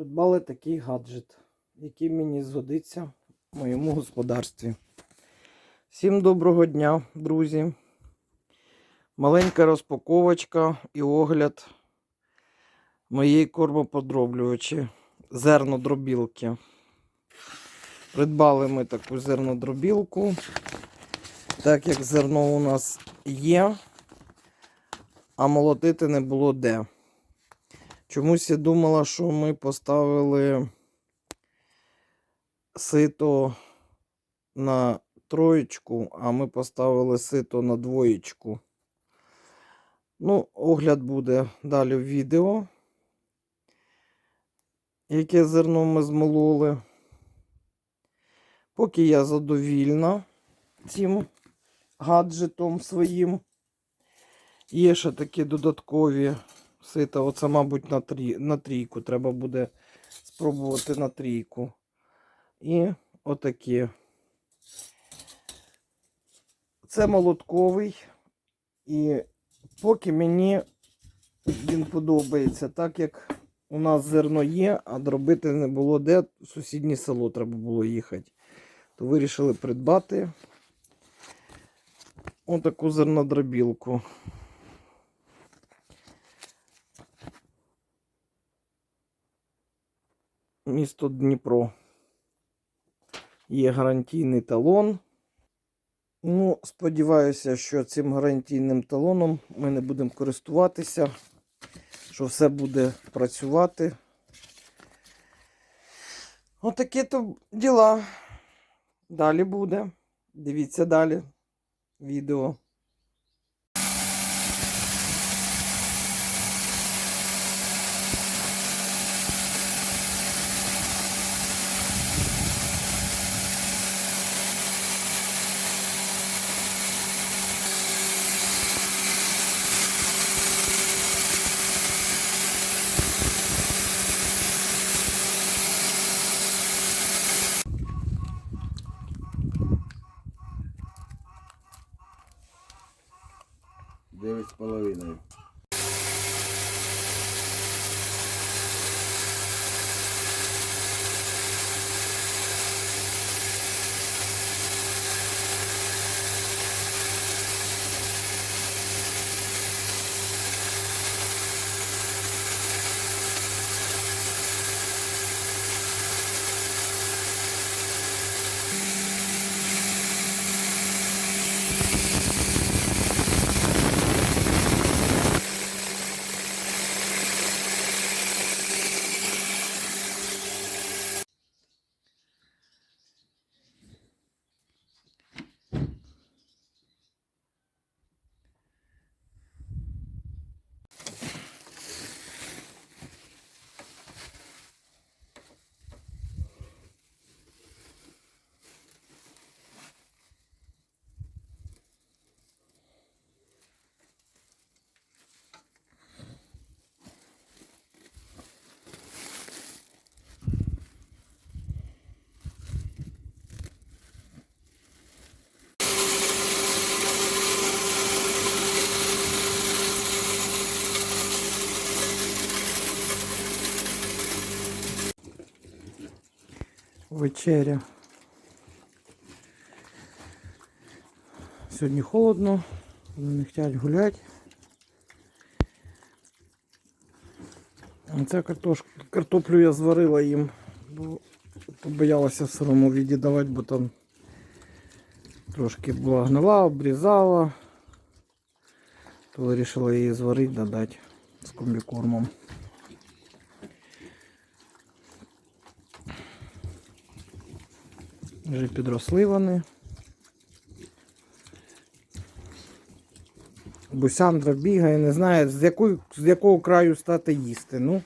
придбали такий гаджет, який мені згодиться в моєму господарстві. Всім доброго дня, друзі. Маленька розпаковочка і огляд моєї кормоподроблювачі зернодробілки. Придбали ми таку зернодробілку, так як зерно у нас є, а молотити не було де. Чомусь я думала, що ми поставили сито на троєчку, а ми поставили сито на двоєчку. Ну, огляд буде далі в відео, яке зерно ми змололи. Поки я задовільна цим гаджетом своїм. Є ще такі додаткові сита. Оце, мабуть, на, трі... на трійку. Треба буде спробувати на трійку. І отакі. Це молотковий. І поки мені він подобається, так як у нас зерно є, а дробити не було де, в сусіднє село треба було їхати. То вирішили придбати отаку зернодробілку. Місто Дніпро. Є гарантійний талон. Ну, сподіваюся, що цим гарантійним талоном ми не будемо користуватися, що все буде працювати. Отакі то діла. Далі буде. Дивіться далі відео. soon. Вечеря. Сьогодні холодно, вони не хочуть гуляти. Оце картош... картоплю я зварила їм, бо побоялася в сирому віді давати, бо там трошки була гнила, обрізала. То вирішила її зварити, додати з комбікормом. Вже підросли вони. Бусяндра бігає, не знає, з, якої, з якого краю стати їсти. Ну.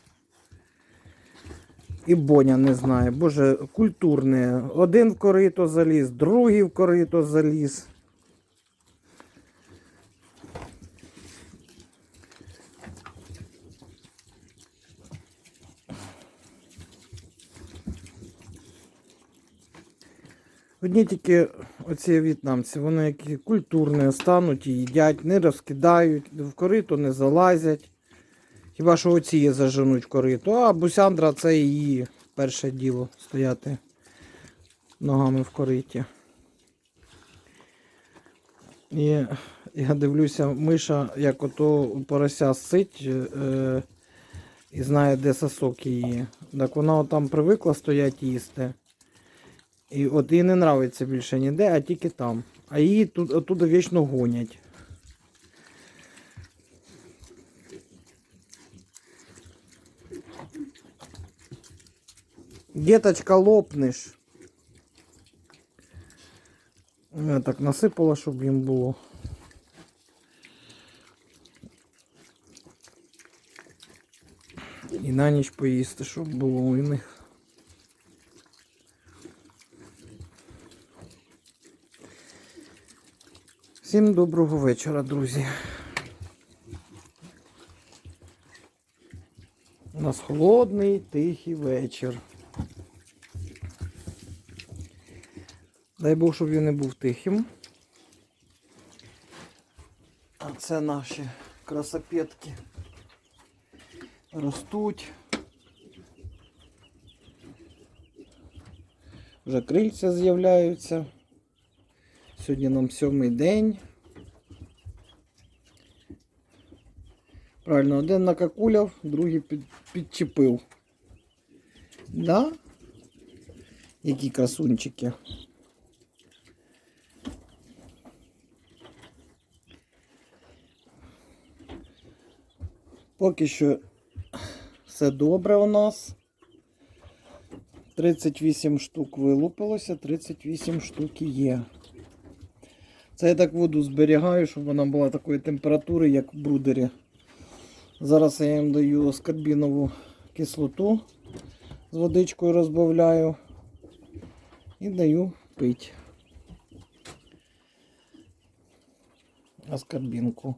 І Боня не знає. Боже, культурне. Один в корито заліз, другий в корито заліз. Одні тільки оці в'єтнамці, вони які культурні, стануть і їдять, не розкидають, в корито не залазять. Хіба що оці заженуть корито, а бусяндра це її перше діло стояти ногами в кориті. І я дивлюся, миша, як ото порося сить е, і знає, де сосок її. Так вона там привикла стоять їсти. І от їй не нравиться більше ніде, а тільки там. А її тут оттуда вічно гонять. Діточка лопнеш. Я так насипала, щоб їм було. І на ніч поїсти, щоб було у них. Всім доброго вечора, друзі. У нас холодний, тихий вечір. Дай Бог, щоб він не був тихим. А це наші красопетки. Ростуть. Вже крильця з'являються. Сьогодні нам сьомий день. Правильно, один накакуляв, другий під, підчепив. Да? Які красунчики. Поки що все добре у нас. 38 штук вилупилося, 38 штук є. Це я так воду зберігаю, щоб вона була такої температури, як в брудері. Зараз я їм даю скарбінову кислоту з водичкою розбавляю і даю пить. Аскарбінку.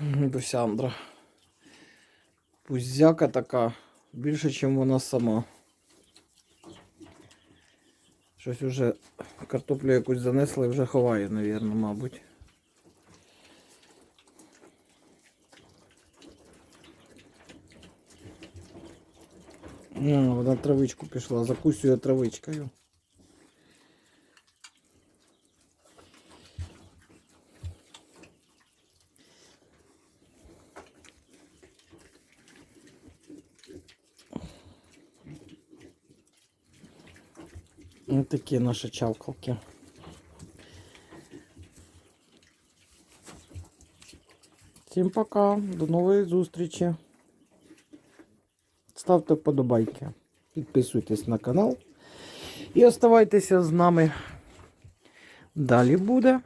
Досяндра. Пузяка така більше, ніж вона сама. Щось вже картоплю якусь занесли вже ховає, навірно, мабуть. А, вона травичку пішла, закусює травичкою. Ось такі наші чавкалки. Всім пока, до нової зустрічі. Ставте вподобайки, підписуйтесь на канал і оставайтеся з нами. Далі буде.